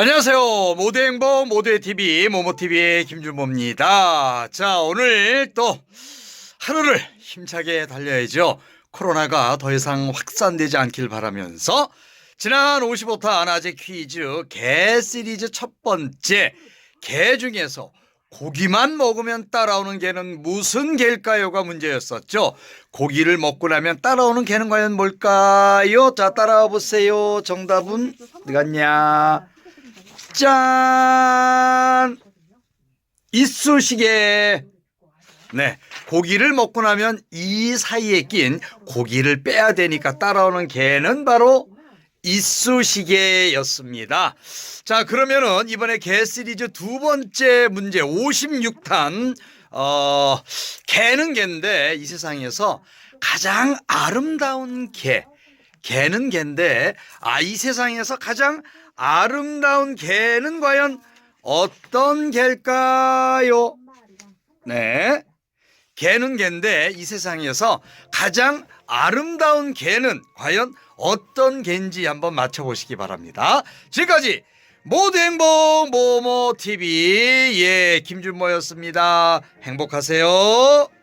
안녕하세요. 모두 행복 모두의 TV 모모TV의 김준모입니다. 자, 오늘 또 하루를 힘차게 달려야죠. 코로나가 더 이상 확산되지 않길 바라면서 지난 55타 아나제 퀴즈 개 시리즈 첫 번째 개 중에서 고기만 먹으면 따라오는 개는 무슨 개일까요가 문제였었죠. 고기를 먹고 나면 따라오는 개는 과연 뭘까요? 자, 따라와 보세요. 정답은 어디 갔냐? 짠! 이쑤시개. 네. 고기를 먹고 나면 이 사이에 낀 고기를 빼야 되니까 따라오는 개는 바로 이쑤시개였습니다. 자, 그러면은 이번에 개 시리즈 두 번째 문제 56탄 어, 개는 개인데 이 세상에서 가장 아름다운 개. 개는 개인데 아, 이 세상에서 가장 아름다운 개는 과연 어떤 개일까요? 네. 개는 개인데 이 세상에서 가장 아름다운 개는 과연 어떤 개인지 한번 맞춰보시기 바랍니다. 지금까지 모두 행복 모모 TV 예 김준모였습니다. 행복하세요.